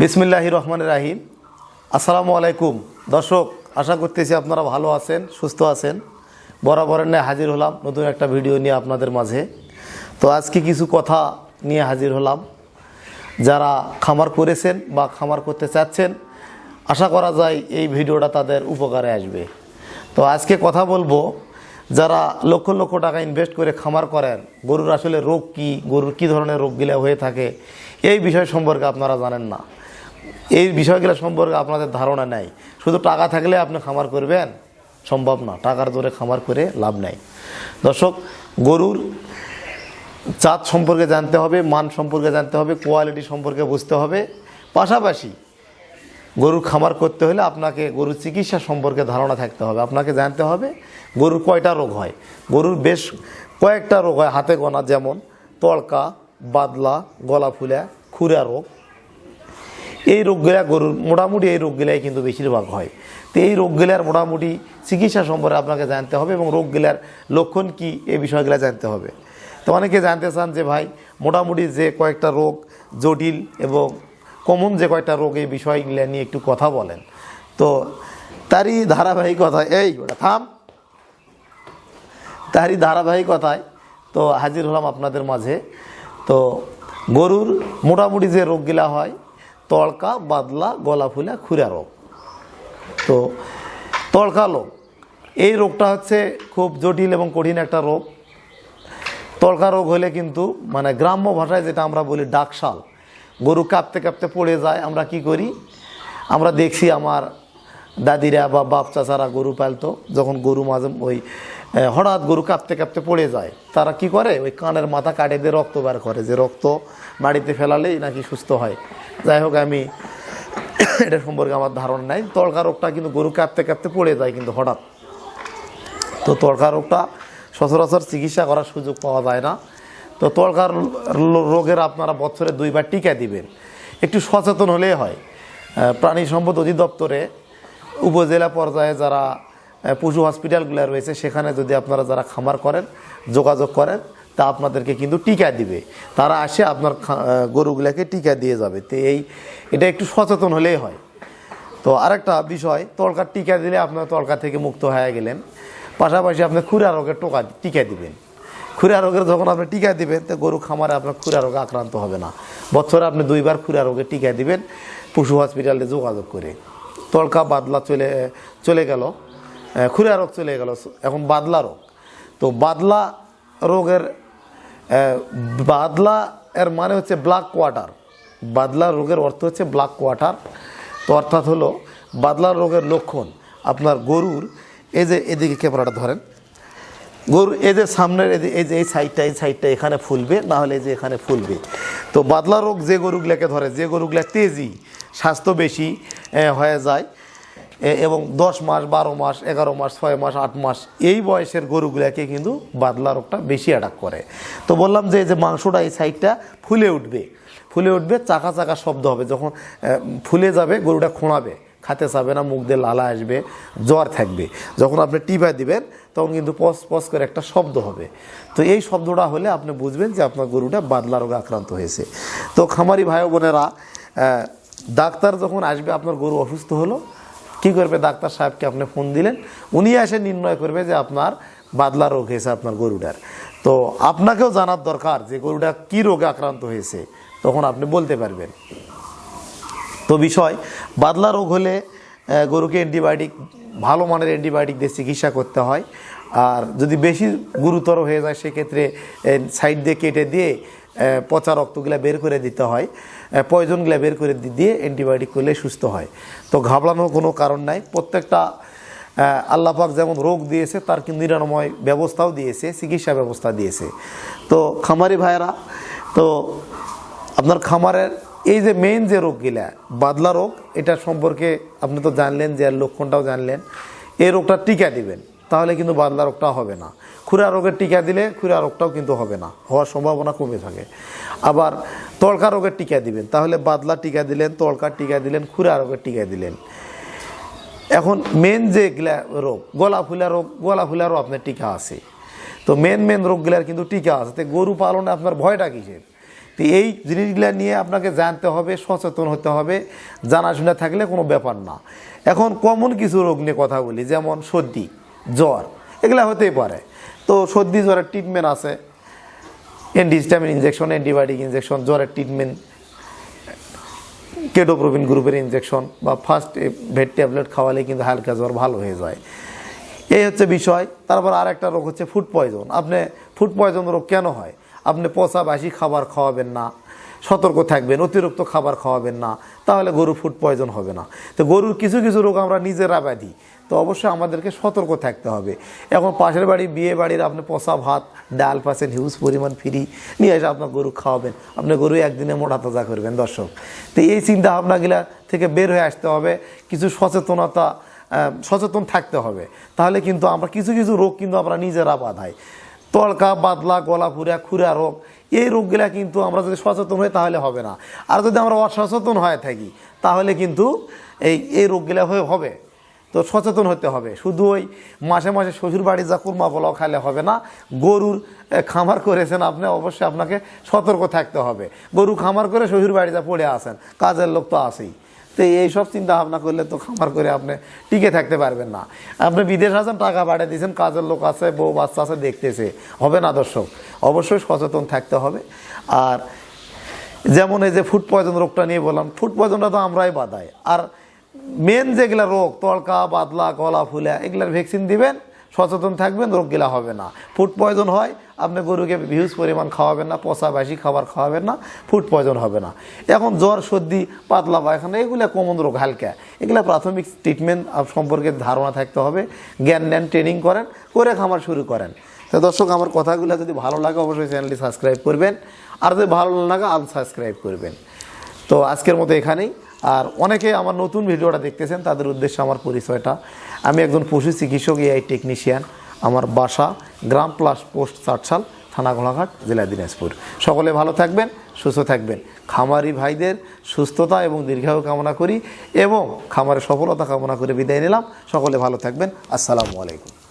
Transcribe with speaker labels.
Speaker 1: বিসমিল্লাহ রহমান রাহিম। আসসালামু আলাইকুম। দর্শক, আশা করতেছি আপনারা ভালো আছেন, সুস্থ আছেন। বরাবরের নিয়ে হাজির হলাম নতুন একটা ভিডিও নিয়ে আপনাদের মাঝে। তো আজকে কিছু কথা নিয়ে হাজির হলাম। যারা খামার করেছেন বা খামার করতে চাচ্ছেন, আশা করা যায় এই ভিডিওটা তাদের উপকারে আসবে। তো আজকে কথা বলব, যারা লক্ষ লক্ষ টাকা ইনভেস্ট করে খামার করেন, গরুর আসলে রোগ কি, গরুর কী ধরনের রোগগুলো হয়ে থাকে, এই বিষয় সম্পর্কে আপনারা জানেন না। এই বিষয়গুলো সম্পর্কে আপনাদের ধারণা নেই। শুধু টাকা থাকলে আপনি খামার করবেন, সম্ভব না। টাকার জোরে খামার করে লাভ নেই। দর্শক, গরুর জাত সম্পর্কে জানতে হবে, মান সম্পর্কে জানতে হবে, কোয়ালিটি সম্পর্কে বুঝতে হবে। পাশাপাশি গরুর খামার করতে হলে আপনাকে গরুর চিকিৎসা সম্পর্কে ধারণা থাকতে হবে। আপনাকে জানতে হবে গরুর কয়টা রোগ হয়। গরুর বেশ কয়েকটা রোগ হয়, হাতে গোনা যেমন তড়কা, বাদলা গলা ফুলা খুরা রোগ এই রোগগুলা গরুর মোটামুটি এই রোগগুলাই কিন্তু বেশিরভাগ হয়। তো এই রোগগুলার মোটামুটি চিকিৎসা সম্পর্কে আপনাকে জানতে হবে এবং রোগগুলার লক্ষণ কি এই বিষয়গুলো জানতে হবে। তো অনেকে জানতে চান যে ভাই, মোটামুটি যে কয়েকটা রোগ জটিল এবং কমন যে কয়েকটা রোগ এই বিষয়গুলো নিয়ে একটু কথা বলেন। তো তারই ধারাবাহিকতায়, এই ওটা থাম। তারই ধারাবাহিকতায় তো হাজির হলাম আপনাদের মাঝে। তো গরুর মোটামুটি যে রোগগুলা হয় তড়কা, বাদলা, গলা ফুলা, খুরা রোগ। তো তড়কা রোগ। এই রোগটা হচ্ছে খুব জটিল এবং কঠিন একটা রোগ। তড়কা রোগ হলে কিন্তু মানে গ্রাম্য ভাষায় যেটা আমরা বলি ডাকশাল, গরু কাঁপতে কাঁপতে পড়ে যায়। আমরা কি করি? আমরা দেখছি আমার দাদিরা বা বাপ চাচারা গরু পালতো, যখন গরু মাঝে ওই হঠাৎ গরু কাঁপতে কাঁপতে পড়ে যায়। তারা কি করে? ওই কানের মাথা কাটে দিয়ে রক্ত বার করে, যে রক্ত মাটিতে ফেলালেই নাকি সুস্থ হয়। যাই হোক, আমি এটা সম্পর্কে আমার ধারণা নাই। তড়কা রোগটা কিন্তু গরু কাঁপতে কাঁপতে পড়ে যায় কিন্তু হঠাৎ। তো তড়কা রোগটা সচরাচর চিকিৎসা করার সুযোগ পাওয়া যায় না। তো তড়কার রোগের আপনারা বছরে দুইবার টিকা দিবেন। একটু সচেতন হলেই হয়। প্রাণী সম্পদ অধিদপ্তরে উপজেলা পর্যায়ে যারা পশু হসপিটালগুলো রয়েছে, সেখানে যদি আপনারা যারা খামার করেন, যোগাযোগ করেন, তা আপনাদেরকে কিন্তু টিকা দিবে। তারা আসে আপনার গরুগুলোকে টিকা দিয়ে যাবে। তো এই, এটা একটু সচেতন হলেই হয়। তো আরেকটা বিষয় তলকার টিকা দিলে আপনার তড়কা থেকে মুক্ত হয়ে গেলেন। পাশাপাশি আপনি খুরা রোগের টোকা টিকা দিবেন। খুরা রোগের যখন আপনি টিকা দিবেন, তো গরু খামারে আপনার খুরা রোগে আক্রান্ত হবে না। বছরে আপনি দুইবার খুরা রোগের টিকা দিবেন, পশু হসপিটালে যোগাযোগ করে। তড়কা বাদলা চলে চলে গেল। খুরা রোগ চলে গেল। এখন বাদলা রোগ। তো বাদলা রোগের বাদলা এর মানে হচ্ছে ব্ল্যাক কোয়াটার বাদলা রোগের অর্থ হচ্ছে ব্ল্যাক কোয়াটার তো অর্থাৎ হলো বাদলা রোগের লক্ষণ। আপনার গরুর, এই যে এদিকে ক্যামেরাটা ধরেন। গরু এই যে সামনের এই যে- এই সাইডটা এই সাইডটা এখানে ফুলবে, না হলে এই যে এখানে ফুলবে। তো বাদলা রোগ যে গরুগুলাকে ধরে, যে গরুগুলা তেজি, স্বাস্থ্য বেশি হয়ে যায়। এবং দশ মাস, বারো মাস, এগারো মাস, ছয় মাস, আট মাস এই বয়সের গরুগুলাকে কিন্তু বাদলা রোগটা বেশি অ্যাটাক করে। তো বললাম যে যে মাংসটা এই সাইডটা ফুলে উঠবে। ফুলে উঠবে, চাকা চাকা শব্দ হবে। যখন ফুলে যাবে, গরুটা খোঁড়াবে। খাতে চাবে না, মুখ দিয়ে লালা আসবে, জ্বর থাকবে। যখন আপনি টিপা দিবেন, তখন কিন্তু পস পস করে একটা শব্দ হবে। তো এই শব্দটা হলে আপনি বুঝবেন যে আপনার গরুটা বাদলা রোগে আক্রান্ত হয়েছে। তো খামারি ভাই বোনেরা ডাক্তার যখন আসবে, আপনার গরু অসুস্থ হলো, কি করবে? ডাক্তার সাহেবকে আপনি ফোন দিলেন। উনি এসে নির্ণয় করবে যে আপনার বাদলা রোগ হয়েছে আপনার গরুটার। তো আপনাকেও জানার দরকার যে গরুটা কি রোগে আক্রান্ত হয়েছে, তখন আপনি বলতে পারবেন। তো বিষয়, বাদলা রোগ হলে গরুকে অ্যান্টিবায়োটিক ভালো মানের অ্যান্টিবায়োটিক দিয়ে চিকিৎসা করতে হয়। আর যদি বেশি গুরুতর হয়ে যায়, সেক্ষেত্রে সাইড দিয়ে কেটে দিয়ে পচা রক্তগুলা বের করে দিতে হয়। পয়জনগুলা বের করে দিয়ে অ্যান্টিবায়োটিক করলে সুস্থ হয়। তো ঘাবড়ানোর কোনো কারণ নাই। প্রত্যেকটা আহ, আল্লাহ পাক যেমন রোগ দিয়েছে তার কিন্তু নিরাময় ব্যবস্থাও দিয়েছে চিকিৎসা ব্যবস্থা দিয়েছে। তো খামারি ভাইয়েরা তো আপনার খামারের এই যে মেইন যে রোগগুলা বাদলা রোগ এটা সম্পর্কে আপনি তো জানলেন যে লক্ষণটাও জানলেন। এই রোগটা টিকা দিবেন। তাহলে কিন্তু বাদলা রোগটা হবে না। খুরা রোগের টিকা দিলে খুরা রোগটাও কিন্তু হবে না, হওয়ার সম্ভাবনা কমে থাকে। আবার তড়কা রোগের টিকা দিবেন, তাহলে বাদলা টিকা দিলেন, তড়কার টিকা দিলেন, খুরা রোগের টিকা দিলেন। এখন মেন যে রোগ, গলা ফুলা রোগ, গলা ফুলারও আপনার টিকা আছে। তো মেন মেন রোগগুলার কিন্তু টিকা আছে। তো গরু পালনে আপনার ভয়টা কিসের? তো এই জিনিসগুলো নিয়ে আপনাকে জানতে হবে, সচেতন হতে হবে, জানাশোনা থাকলে কোনো ব্যাপার না। এখন কমন কিছু রোগ নিয়ে কথা বলি, যেমন সর্দি। জ্বর, এগুলা হতেই পারে। তো সর্দি জ্বরের ট্রিটমেন্ট আছে। অ্যান্টিহিস্টামিন ইনজেকশন অ্যান্টিবায়োটিক ইনজেকশন জ্বরের ট্রিটমেন্ট কেটোপ্রোবিন গ্রুপের ইনজেকশন বা ফার্স্ট ভেট ট্যাবলেট খাওয়ালে কিন্তু হালকা জ্বর ভালো হয়ে যায়। এই হচ্ছে বিষয়। তারপর আর একটা রোগ হচ্ছে ফুড পয়জন আপনি ফুড পয়জন রোগ কেন হয়? আপনি পচা বাসি খাবার খাওয়াবেন না। সতর্ক থাকবেন, অতিরিক্ত খাবার খাওয়াবেন না, তাহলে গরু ফুড পয়জন হবে না। তো গরুর কিছু কিছু রোগ আমরা নিজেরা ব্যাধি, তো অবশ্যই আমাদেরকে সতর্ক থাকতে হবে। এখন পাশের বাড়ি, বিয়ে বাড়ির আপনি পচা ভাত, ডাল পাচ্ছেন হিউজ পরিমাণ ফ্রি নিয়ে এসে আপনার গরু খাওয়াবেন। আপনি গরু একদিনে মোটা তাজা করবেন, দর্শক। তো এই চিন্তা ভাবনাগুলা থেকে বের হয়ে আসতে হবে, কিছু সচেতনতা সচেতন থাকতে হবে। তাহলে কিন্তু আমরা কিছু কিছু রোগ কিন্তু আমরা নিজেরা বাধাই। তলকা বাদলা গলা ফুরা খুরা রোগ এই রোগগুলা কিন্তু আমরা যদি সচেতন হই তাহলে হবে না। আর যদি আমরা অসচেতন হয়ে থাকি, তাহলে কিন্তু এই এই রোগগুলা হয়ে হবে। তো সচেতন হতে হবে। শুধু ওই মাসে মাসে শ্বশুর বাড়ি যা কুরমা পোলাও খাইলে হবে না। গরুর খামার করেছেন আপনি, অবশ্যই আপনাকে সতর্ক থাকতে হবে। গরু খামার করে শ্বশুর বাড়ি যা পড়ে আসেন কাজের লোক তো আছেই। তো এইসব চিন্তা ভাবনা করলে তো খামার করে আপনি টিকে থাকতে পারবেন না। আপনি বিদেশ আছেন টাকা পাঠিয়ে দিয়েছেন, কাজের লোক আছে, বউ বাচ্চা আছে, দেখতেছে। হবে না দর্শক? অবশ্যই সচেতন থাকতে হবে। আর যেমন এই যে ফুড পয়জন রোগটা নিয়ে বললাম ফুড পয়জনটা তো আমরাই বাদাই আর মেন যেগুলা রোগ, তড়কা, বাদলা গলা ফুলা, এগুলার ভ্যাকসিন দিবেন, সচেতন থাকবেন, রোগগুলা হবে না। ফুড পয়জন হয় আপনি গরুকে হিউজ পরিমাণ খাওয়াবেন না, পচা বাসি খাবার খাওয়াবেন না ফুড পয়জন হবে না। এখন জ্বর, সর্দি, পাতলা পায়খানা, এগুলো কমন রোগ, হালকা। এগুলা প্রাথমিক ট্রিটমেন্ট সম্পর্কে ধারণা থাকতে হবে। জ্ঞান নেন ট্রেনিং করেন, করে খামার শুরু করেন। তো দর্শক, আমার কথাগুলো যদি ভালো লাগে, অবশ্যই চ্যানেলটি সাবস্ক্রাইব করবেন। আর যদি ভালো লাগে আনসাবস্ক্রাইব করবেন। তো আজকের মতো এখানেই। আর অনেকে আমার নতুন ভিডিওটা দেখতেছেন, তাদের উদ্দেশ্যে আমার পরিচয়টা। আমি একজন পশু চিকিৎসক এআই টেকনিশিয়ান আমার বাসা, গ্রাম প্লাস পোস্ট চারছাল থানা গোলাঘাট, জেলা দিনাজপুর। সকলে ভালো থাকবেন, সুস্থ থাকবেন। খামারি ভাইদের সুস্থতা এবং দীর্ঘায়ু কামনা করি এবং খামারের সফলতা কামনা করে বিদায় নিলাম। সকলে ভালো থাকবেন। আসসালামু আলাইকুম।